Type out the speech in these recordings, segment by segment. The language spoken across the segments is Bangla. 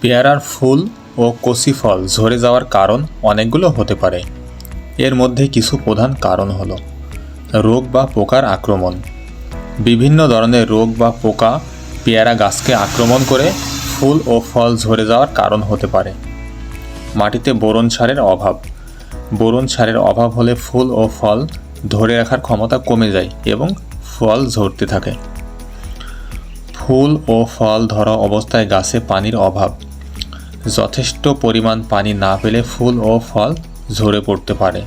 পেয়ারার ফুল ও কচি ফল ঝরে যাওয়ার কারণ অনেকগুলো হতে পারে। এর মধ্যে কিছু প্রধান কারণ হলো রোগ বা পোকার আক্রমণ। বিভিন্ন ধরনের রোগ বা পোকা পেয়ারা গাছকে আক্রমণ করে ফুল ও ফল ঝরে যাওয়ার কারণ হতে পারে। মাটিতে বোরন সারের অভাব। বোরন সারের অভাব হলে ফুল ও ফল ধরে রাখার ক্ষমতা কমে যায় এবং ফল ঝরতে থাকে। ফুল ও ফল ধরা অবস্থায় গাছে পানির অভাব। যথেষ্ট পরিমাণ পানি না পেলে ফুল ও ফল ঝরে পড়তে পারে।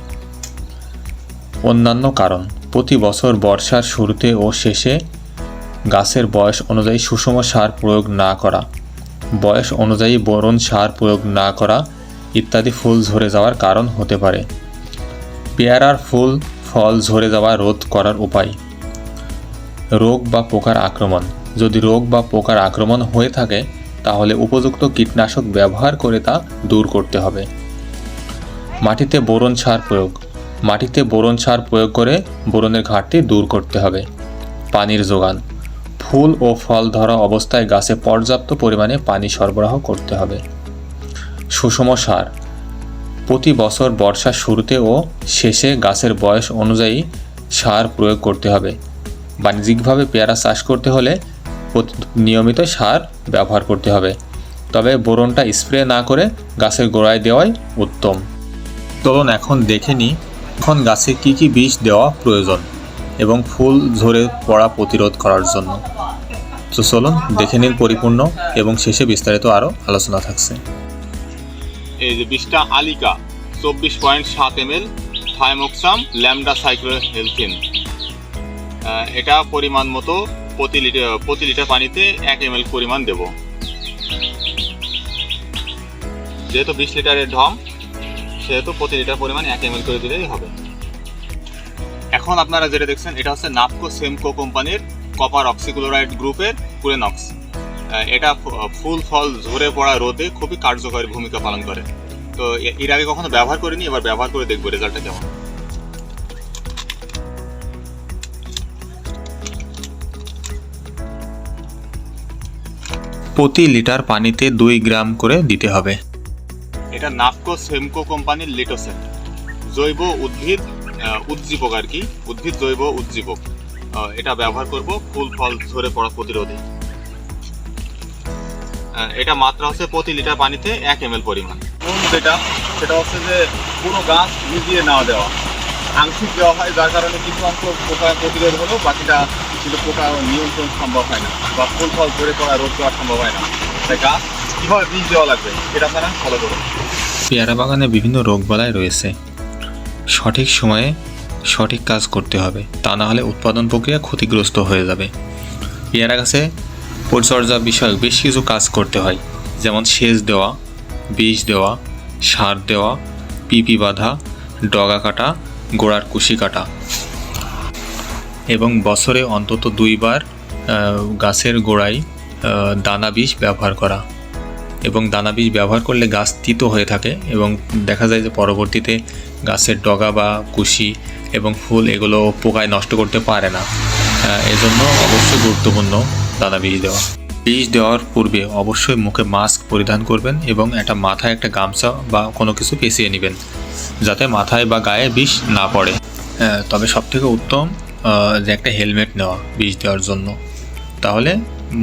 অন্যান্য কারণ, প্রতি বছর বর্ষার শুরুতে ও শেষে গাছের বয়স অনুযায়ী সুষম সার প্রয়োগ না করা, বয়স অনুযায়ী বরণ সার প্রয়োগ না করা ইত্যাদি ফুল ঝরে যাওয়ার কারণ হতে পারে। পেয়ারার ফুল, ফল ঝরে যাওয়া রোধ করার উপায়। রোগ বা পোকার আক্রমণ, যদি রোগ বা পোকার আক্রমণ হয়ে থাকে তাহলে উপযুক্ত কীটনাশক ব্যবহার করে তা দূর করতে হবে। মাটিতে বোরন সার প্রয়োগ। মাটিতে বোরন সার প্রয়োগ করে বোরনের ঘাটতি দূর করতে হবে। পানির যোগান। ফুল ও ফল ধরা অবস্থায় গাছে পর্যাপ্ত পরিমাণে পানি সরবরাহ করতে হবে। সুষম সার। প্রতি বছর বর্ষার শুরুতে ও শেষে গাছের বয়স অনুযায়ী সার প্রয়োগ করতে হবে। বাণিজ্যিকভাবে পেয়ারা চাষ করতে হলে নিয়মিত সার ব্যবহার করতে হবে। তবে বোরনটা স্প্রে না করে গাছের গোড়ায় দেওয়াই উত্তম। চলুন এখন দেখে নিই, এখন গাছে কী কী বীজ দেওয়া প্রয়োজন এবং ফুল ঝরে পড়া প্রতিরোধ করার জন্য। তো চলুন দেখে নিন পরিপূর্ণ এবং শেষে বিস্তারিত আরও আলোচনা থাকছে। এই যে বিষটা আলিকা, চব্বিশ পয়েন্ট সাত এম এল, থাইমোক্সাম, ল্যামডা সাইক্লোহেলথিন এটা পরিমাণ মতো প্রতি লিটার প্রতি লিটার পানিতে এক এম পরিমাণ দেব। যেহেতু বিশ লিটারের ঢম, সেহেতু প্রতি লিটার পরিমাণ এক এম করে দিলেই হবে। এখন আপনারা যেটা দেখছেন, এটা হচ্ছে নাপকো সেমকো কোম্পানির কপার অক্সিক্লোরাইড গ্রুপের কুরেনক্স এটা ফুল ফল ঝরে পড়া রোদে খুবই কার্যকরী ভূমিকা পালন করে। তো এর আগে কখনো ব্যবহার করিনি, এবার ব্যবহার করে দেখব রেজাল্টটা কেমন। প্রতি লিটার পানিতে দুই গ্রাম করে দিতে হবে। এটা নাপকো সেমকো কোম্পানির লিটোসেন জৈব উদ্ভিদ উজ্জীবক আর কি, উদ্ভিদ জৈব উজ্জীবক এটা ব্যবহার করব ফুল ফল ঝরে পড়া প্রতিরোধে। এটা মাত্রা হচ্ছে প্রতি লিটার পানিতে এক এম পরিমাণ। যেটা, সেটা হচ্ছে যে পুরো গাছ মিজিয়ে নেওয়া দেওয়া। আংশিক দেওয়া হয়, যার কারণে কিছু অংশ প্রতিরোধ হলেও বাকিটা কিন্তু পোকা নিয়ন্ত্রণ সম্ভব হয় না বা ফুল ফল ঝরে পড়া রোধ করা সম্ভব হয় না। তাই গাছ কীভাবে বীজ দেওয়া লাগবে এটা আপনারা ফলো করুন পেয়ারা বাগানে বিভিন্ন রোগবালাই রয়েছে। সঠিক সময়ে সঠিক কাজ করতে হবে, তা না হলে উৎপাদন প্রক্রিয়া ক্ষতিগ্রস্ত হয়ে যাবে। পেয়ারা গাছে পরিচর্যা বিষয়ক বেশ কিছু কাজ করতে হয়, যেমন সেচ দেওয়া, বীজ দেওয়া, সার দেওয়া, পিপি বাঁধা, ডগা কাটা, গোড়ার কুশি কাটা। এবং বছরে অন্তত দুইবার গাছের গোড়ায় দানা বিষ ব্যবহার করা। এবং দানা বীজ ব্যবহার করলে গাছ তিতো হয়ে থাকে এবং দেখা যায় যে পরবর্তীতে গাছের ডগা বা কুশি এবং ফুল এগুলো পোকায় নষ্ট করতে পারে না। এজন্য অবশ্যই গুরুত্বপূর্ণ দানা বীজ দেওয়া। বীজ দেওয়ার পূর্বে অবশ্যই মুখে মাস্ক পরিধান করবেন এবং একটা মাথায় একটা গামছা বা কোনো কিছু পেঁচিয়ে নেবেন, যাতে মাথায় বা গায়ে বিষ না পড়ে। তবে সবথেকে উত্তম যে একটা হেলমেট নেওয়া বীজ দেওয়ার জন্য। তাহলে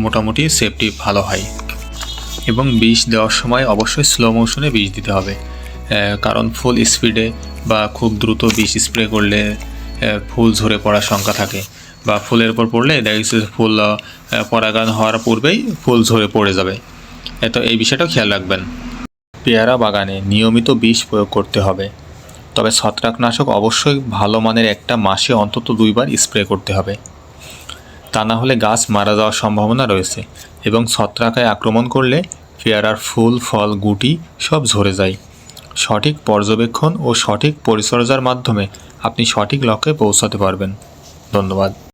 মোটামুটি সেফটি ভালো হয়। এবং বিষ দেওয়ার সময় অবশ্যই স্লো মোশনে বীজ দিতে হবে। কারণ ফুল স্পিডে বা খুব দ্রুত বিষ স্প্রে করলে ফুল ঝরে পড়ার শঙ্কা থাকে। বা ফুলের উপর পড়লে দেখা গেছে ফুল আহ, পরাগায়ন হওয়ার পূর্বেই ফুল ঝরে পড়ে যাবে। তো এই বিষয়টাও খেয়াল রাখবেন। পেয়ারা বাগানে নিয়মিত বিষ প্রয়োগ করতে হবে। তবে ছত্রাকনাশক অবশ্যই ভালো মানের একটা মাসে অন্তত দুইবার স্প্রে করতে হবে। তা না হলে গাছ মারা যাওয়ার সম্ভাবনা রয়েছে এবং ছত্রাকায় আক্রমণ করলে পেয়ারার ফুল, ফল, গুটি সব ঝরে যায়। সঠিক পর্যবেক্ষণ ও সঠিক পরিচর্যার মাধ্যমে আপনি সঠিক লক্ষ্যে পৌঁছাতে পারবেন। ধন্যবাদ।